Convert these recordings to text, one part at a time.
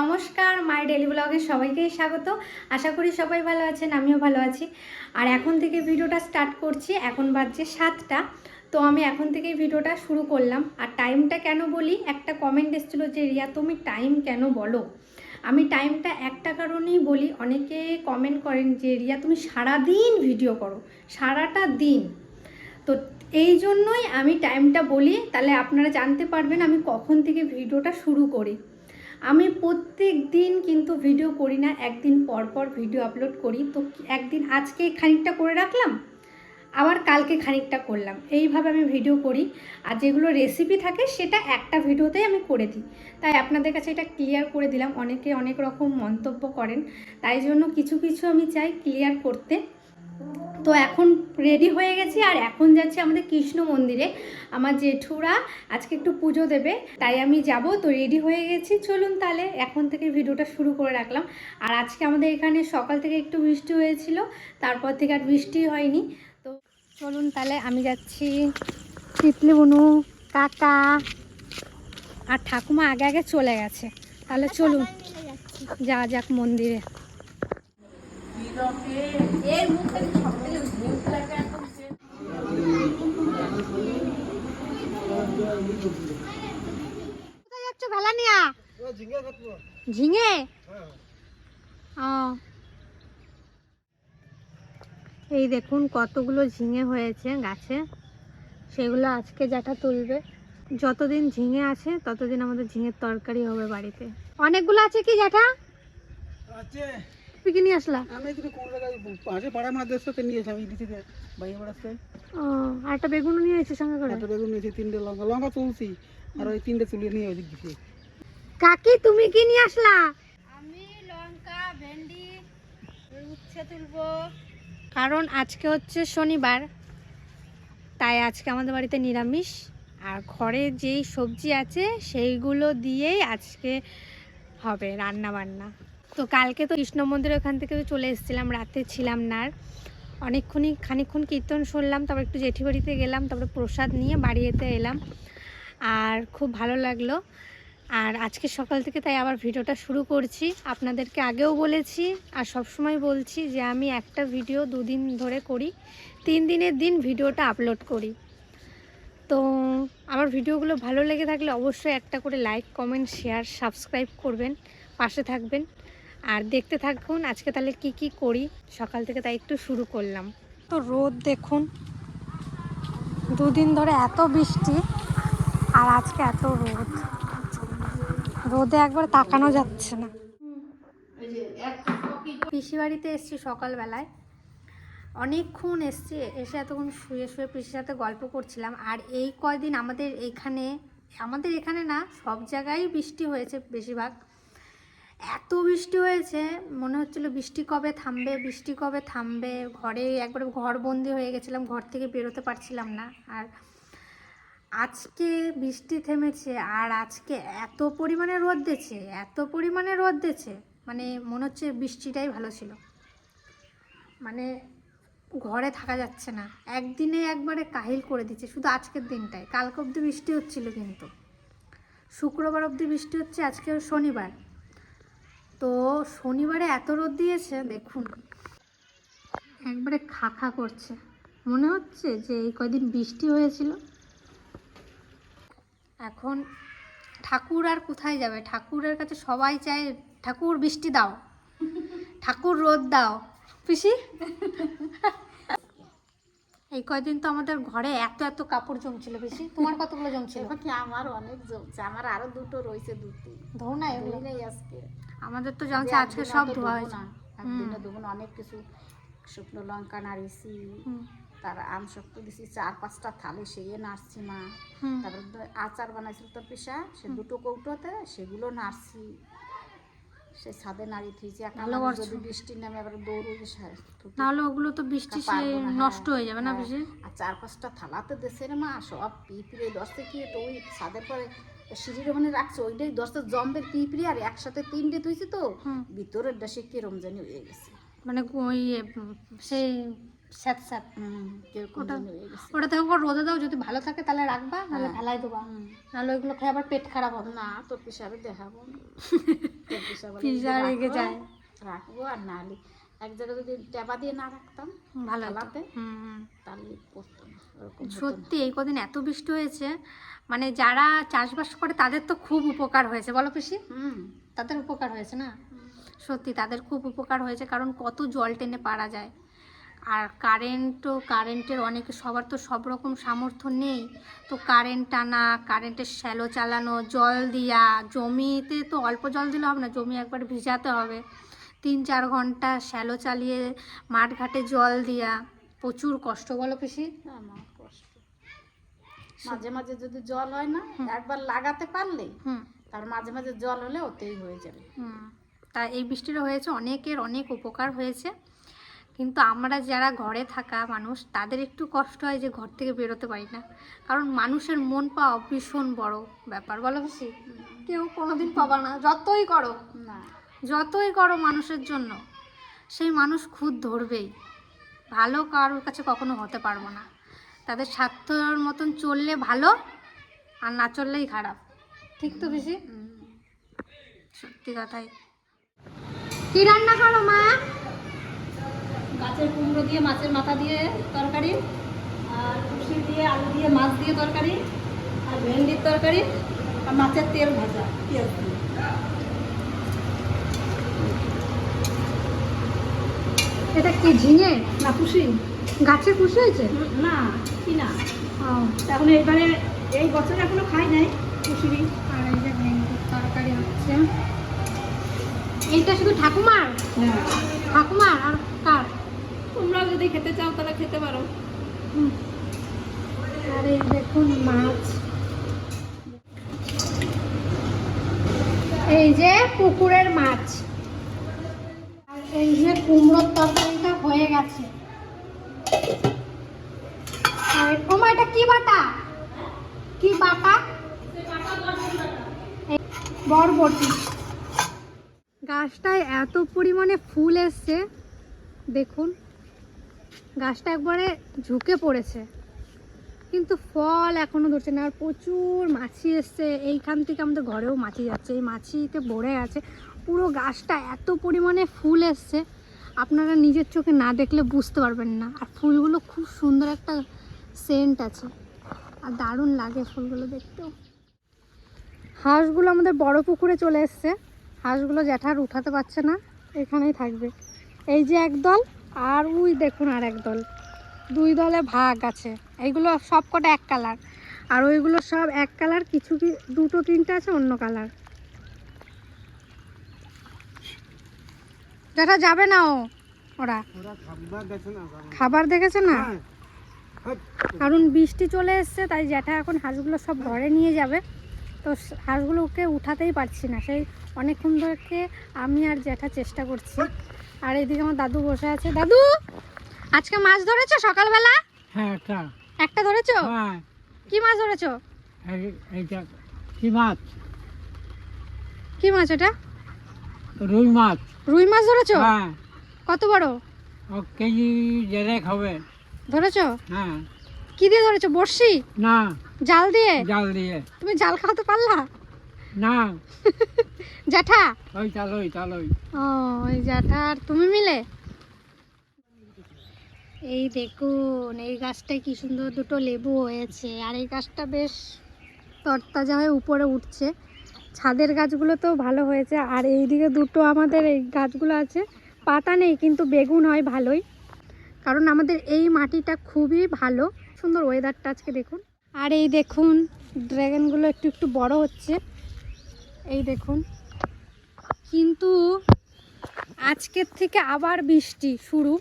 নমস্কার, মাই ডেলি ব্লগে সবাইকেই স্বাগত। আশা করি সবাই ভালো আছেন, আমিও ভালো আছি। আর এখন থেকে ভিডিওটা স্টার্ট করছি, এখন বাজছে সাতটা। তো আমি এখন থেকেই ভিডিওটা শুরু করলাম। আর টাইমটা কেন বলি? একটা কমেন্ট এসেছিল যে, রিয়া, তুমি টাইম কেন বলো? আমি টাইমটা একটা কারণেই বলি, অনেকে কমেন্ট করেন যে, রিয়া, তুমি সারাদিন ভিডিও করো, সারাটা দিন। তো এই জন্যই আমি টাইমটা বলি। তাহলে আপনারা জানতে পারবেন আমি কখন থেকে ভিডিওটা শুরু করি। আমি প্রত্যেক দিন কিন্তু ভিডিও করি না, একদিন পর পর ভিডিও আপলোড করি। তো একদিন আজকে খানিকটা করে রাখলাম, আবার কালকে খানিকটা করলাম। এইভাবে আমি ভিডিও করি, আর যেগুলো রেসিপি থাকে সেটা একটা ভিডিওতেই আমি করে দিই। তাই আপনাদের কাছে এটা ক্লিয়ার করে দিলাম। অনেকে অনেক রকম মন্তব্য করেন, তাই জন্য কিছু কিছু আমি চাই ক্লিয়ার করতে। তো এখন রেডি হয়ে গেছি আর এখন যাচ্ছি আমাদের কৃষ্ণ মন্দিরে। আমার জেঠুরা আজকে একটু পুজো দেবে তাই আমি যাব। তো রেডি হয়ে গেছি। চলুন তাহলে এখন থেকে ভিডিওটা শুরু করে রাখলাম। আর আজকে আমাদের এখানে সকাল থেকে একটু বৃষ্টি হয়েছিল তারপর থেকে আর বৃষ্টি হয়নি। তো চলুন তাহলে আমি যাচ্ছি। তিতলি বনু কাকা আর ঠাকুমা আগে আগে চলে গেছে। তাহলে চলুন যা যাক মন্দিরে। ঝিঙে? এই দেখুন কতগুলো ঝিঙে হয়েছে গাছে। সেগুলো আজকে জ্যাঠা তুলবে। যতদিন ঝিঙে আছে, ততদিন আমাদের ঝিঙের তরকারি হবে বাড়িতে। অনেকগুলো আছে কি জ্যাঠা? আছে। কি নিয়ে আসলা আমি কোন জায়গায় পাশে পাড়া দেশ থেকে আমি বাইরে বেড়াতে ও আর একটা বেগুনও নিয়ে এসেছে সঙ্গে করে? একটা বেগুন নিয়েছি তিনটে লঙ্কা লঙ্কা তুলছি আর ওই তিনটে তুলিয়ে নিয়ে ওইদিক দিচ্ছি কাকি তুমি কি নিয়ে আসলা? আমি লঙ্কা ভেন্ডি উচ্ছে তুলবো। কারণ আজকে হচ্ছে শনিবার তাই আজকে আমাদের বাড়িতে নিরামিষ। আর ঘরে যেই সবজি আছে সেইগুলো দিয়েই আজকে হবে রান্না বান্না তো কালকে তো কৃষ্ণ মন্দির ওখান থেকে তো চলে এসেছিলাম, রাতে ছিলাম না অনেকক্ষণই, খানিকক্ষণ কীর্তন শুনলাম, তারপর একটু জেঠি বাড়িতে গেলাম, তারপরে প্রসাদ নিয়ে বাড়িতে এলাম। আর খুব ভালো লাগল। আর আজকে সকাল থেকে তাই আবার ভিডিওটা শুরু করছি। আপনাদেরকে আগেও বলেছি আর সব সময় বলছি যে আমি একটা ভিডিও দুদিন ধরে করি, তিন দিনের দিন ভিডিওটা আপলোড করি। তো আমার ভিডিওগুলো ভালো লেগে থাকলে অবশ্যই একটা করে লাইক, কমেন্ট, শেয়ার, সাবস্ক্রাইব করবেন, পাশে থাকবেন। আর দেখতে থাকুন আজকে তাহলে কি কি করি। সকাল থেকে তাই একটু শুরু করলাম। তো রোদ দেখুন দুদিন ধরে এত বৃষ্টি আর আজকে এত রোদ। রোদে একবার তাকানো যাচ্ছে না। পিসি বাড়িতে এসছি সকালবেলায়। অনেকক্ষণ এসছি এসে এতক্ষণ শুয়ে শুয়ে পিসির সাথে গল্প করছিলাম। আর এই কয়দিন আমাদের এইখানে আমাদের এখানে না সব জায়গায় বৃষ্টি হয়েছে বেশিরভাগ। এত বৃষ্টি হয়েছে, মনে হচ্ছিল বৃষ্টি কবে থামবে, বৃষ্টি কবে থামবে, ঘরে একবারে ঘরবন্দি হয়ে গেছিলাম, ঘর থেকে বেরোতে পারছিলাম না। আর আজকে বৃষ্টি থেমেছে, আর আজকে এত পরিমাণে রোদ দিয়েছে এত পরিমাণে রোদ দিচ্ছে মানে মনে হচ্ছে বৃষ্টিটাই ভালো ছিল। মানে ঘরে থাকা যাচ্ছে না, একদিনে একবারে কাহিল করে দিচ্ছে, শুধু আজকের দিনটায় কালকে অবধি বৃষ্টি হচ্ছিল কিন্তু। শুক্রবার অবধি বৃষ্টি হচ্ছে, আজকে শনিবার। তো শনিবারে এত রোদ দিয়েছে, দেখুন। একবারে খাখা করছে। মনে হচ্ছে যে এই কয়দিন বৃষ্টি হয়েছিল। এখন ঠাকুর আর কোথায় যাবে? ঠাকুরের কাছে সবাই চায়, ঠাকুর, বৃষ্টি দাও। ঠাকুর, রোদ দাও। পিসি? এই কয়দিন তো আমাদের ঘরে এত এত কাপড় জমছিল বেশি। তোমার কতগুলো জমছিল? কি আমার অনেক জমছে। আমার আরও দুটো রয়েছে দুটি ধরো না এগুলো? আজকে। আমাদের তো জমছে আজকে সব ধোয়া হয়েছে। একদিনে দুগুণ অনেক কিছু। শুকনো লঙ্কা নাড়িয়েছি তার আম শক্ত দিছি চার পাঁচটা থালে সেয়ে নাড়ছি মা। তারপরে আচার বানাইছিল তো পিসা সে দুটো কৌটোতে সেগুলো নাড়ছি। সে ছাদে নাড়িয়ে থুইছি ভালো যদি বৃষ্টি নামে আবার দৌড় তাহলে ওগুলো তো বৃষ্টি সে পারব না, হ্যাঁ। নষ্ট হয়ে। যাবে না বেশি? আর চার পাঁচটা থালাতে দেশে রে মা সব পিঁপড়ে দশটা কি তো ওই ছাদের পরে সিঁড়ির ওখানে রাখছে ওইটাই দশটা জম্বের পিঁপড়ে আর একসাথে তিনটে তুইছি তো ভিতরের দেশে কি রমজানি হয়ে গেছে। মানে ওই সেই স্যাঁত স্যাঁত ওটা- জানি ওটা থেকে রোদে দাও যদি ভালো থাকে তাহলে রাখবা নাহলে হ্যাঁ। ফেলাই দেবা। নাহলে ওইগুলো খেয়ে আবার পেট খারাপ হবে। না তোর পিসাবে দেখাবো। পিসা রেগে যায়। রাখব আর এক জায়গায় যদি দিয়ে না রাখতাম ভালো। তাহলে পড়তো না। সত্যি এই কদিন এত বৃষ্টি হয়েছে মানে যারা চাষবাস করে তাদের তো খুব উপকার হয়েছে বলো হুম। তাদের উপকার হয়েছে না? সত্যি তাদের খুব উপকার হয়েছে কারণ কত জল টেনে পারা যায়। আর কারেন্টও কারেন্টের অনেক সবার তো সব রকম সামর্থ্য নেই। তো কারেন্ট টানা কারেন্টের শ্যালো চালানো জল দিয়া জমিতে তো অল্প জল দিলে হবে না জমি একবার ভিজাতে হবে। তিন চার ঘণ্টা শ্যালো চালিয়ে মাঠ ঘাটে জল দিয়া প্রচুর কষ্ট বলো পিসি? মাঝে মাঝে যদি জল হয় না একবার লাগাতে পারলে হুম। তার মাঝে মাঝে জল হলে ওতেই হয়ে যাবে। হুম। তা এই বৃষ্টিটা হয়েছে অনেকের অনেক উপকার হয়েছে। কিন্তু আমরা যারা ঘরে থাকা মানুষ তাদের একটু কষ্ট হয় যে ঘর থেকে বেরোতে পারি না। কারণ মানুষের মন পাওয়া ভীষণ বড় ব্যাপার বলো খুশি কেউ কোনোদিন পাবা না যতই করো। না। যতই করো মানুষের জন্য সেই মানুষ খুদ ধরবেই। ভালো কারোর কাছে কখনো হতে পারব না। তাদের স্বার্থর মতন চললে ভালো আর না চললেই খারাপ। ঠিক তো বেশি সত্যি কথাই। কি রান্না করো মা? গাছের কুমড়ো দিয়ে মাছের মাথা দিয়ে তরকারি আর কুসি দিয়ে আলু দিয়ে মাছ দিয়ে তরকারি আর ভেন্ডির তরকারি আর মাছের তেল ভাজা পেঁয়াজ দিয়ে। এটা কি ঝিঙে না খুশি গাছে খুশি হয়েছে? না কি না। এখন এইবারে এই বছর এখনও খাই নাই কুশিরি আর এই যে ভেন্ডির তরকারি হচ্ছে। এইটা শুধু ঠাকুমার? হ্যাঁ। ঠাকুমার? আর তোমরাও যদি খেতে চাও, তাহলে খেতে পারো। এই দেখুন মাছ। এই যে পুকুরের মাছ। এই যে কুমড়োর তরকারিটা হয়ে গেছে। আর এটা কি বাটা? কি বাটা? বরবটি। গাছটায় এত পরিমাণে ফুল এসছে, দেখুন। গাছটা একবারে ঝুঁকে পড়েছে। কিন্তু ফল এখনও ধরছে না, আর প্রচুর মাছি এসছে। এইখান থেকে আমাদের ঘরেও মাছি যাচ্ছে। এই মাছিতে ভরে আছে। পুরো গাছটা এত পরিমাণে ফুল এসছে, আপনারা নিজের চোখে না দেখলে বুঝতে পারবেন না। আর ফুলগুলো খুব সুন্দর একটা সেন্ট আছে। আর দারুণ লাগে ফুলগুলো দেখতেও। হাঁসগুলো আমাদের বড় পুকুরে চলে এসছে। হাঁসগুলো জ্যাঠার উঠাতে পারছে না। এখানেই থাকবে। এই যে একদল আর ওই দেখুন আর একদল দুই দলে ভাগ আছে। এইগুলো সব কটা এক কালার। আর ওইগুলো সব এক কালার কিছু কি দুটো তিনটে আছে অন্য কালার। যেটা যাবে না ও ওরা। খাবার দেখেছে না? হ্যাঁ। কারণ বৃষ্টি চলে এসছে তাই জ্যাঠা এখন হাঁসগুলো সব ঘরে নিয়ে যাবে। তো হাঁসগুলোকে উঠাতেই পারছি না। সেই অনেকক্ষণ ধরে আমি আর জ্যাঠা চেষ্টা করছি। আর এইদিকে আমার দাদু বসে আছে। দাদু আজকে মাছ ধরেছো সকালবেলা? হ্যাঁ একটা। একটা ধরেছো? হ্যাঁ। কি মাছ ধরেছো? এই- এইটা কি মাছ? কি মাছ এটা? রুই মাছ। রুই মাছ ধরেছো? হ্যাঁ। কত বড়? ও কেজি দেড়েক হবে। ধরেছো? হ্যাঁ। কি দিয়ে ধরেছো? বড়শি? না। জাল দিয়ে? জাল দিয়ে। তুমি জাল খাওয়াতে পারলা? না। জ্যাঠা? ওই চালোই চালোই ও ওই জ্যাঠা আর তুমি মিলে? এই দেখুন এই গাছটায় কি সুন্দর দুটো লেবু হয়েছে। আর এই গাছটা বেশ তরতাজা হয়ে উপরে উঠছে। ছাদের গাছগুলো তো ভালো হয়েছে। আর এইদিকে দুটো আমাদের এই গাছগুলো আছে। পাতা নেই কিন্তু বেগুন হয় ভালোই। কারণ আমাদের এই মাটিটা খুবই ভালো। সুন্দর ওয়েদারটা আজকে দেখুন। আর এই দেখুন ড্রাগনগুলো একটু একটু বড় হচ্ছে। এই দেখুন। কিন্তু আজকের থেকে আবার বৃষ্টি শুরু।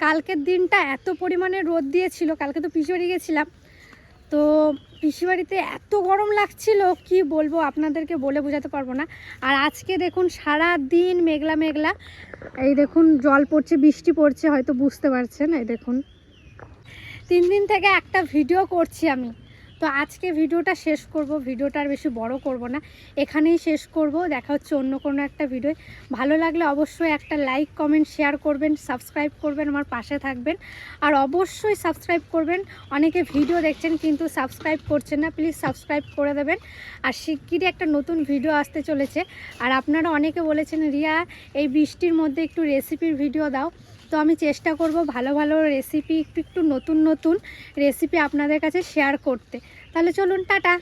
কালকের দিনটা এত পরিমাণে রোদ দিয়েছিল, কালকে তো পিসিবাড়ি গেছিলাম। তো পিসিবাড়িতে এত গরম লাগছিল, কি বলব আপনাদেরকে বলে বোঝাতে পারব না। আর আজকে দেখুন সারা দিন মেঘলা মেঘলা। এই দেখুন, জল পড়ছে, বৃষ্টি পড়ছে, হয়তো বুঝতে পারছেন, এই দেখুন। তিন দিন থেকে একটা ভিডিও করছি আমি। তো আজকে ভিডিওটা শেষ করব, ভিডিওটা আর বেশি বড় করব না, এখানেই শেষ করব, দেখা হচ্ছে অন্য কোনো একটা ভিডিও ভালো লাগলে অবশ্যই একটা লাইক, কমেন্ট, শেয়ার করবেন, সাবস্ক্রাইব করবেন, আমার পাশে থাকবেন। আর অবশ্যই সাবস্ক্রাইব করবেন, অনেকে ভিডিও দেখছেন কিন্তু সাবস্ক্রাইব করছেন না, প্লিজ সাবস্ক্রাইব করে দেবেন। আর শিগগিরই একটা নতুন ভিডিও আসতে চলেছে। আর আপনারা অনেকে বলেছেন, রিয়া, এই বৃষ্টির মধ্যে একটু রেসিপির ভিডিও দাও। তো আমি চেষ্টা করব ভালো ভালো রেসিপি একটু একটু নতুন নতুন রেসিপি আপনাদের কাছে শেয়ার করতে। তাহলে চলুন, টাটা।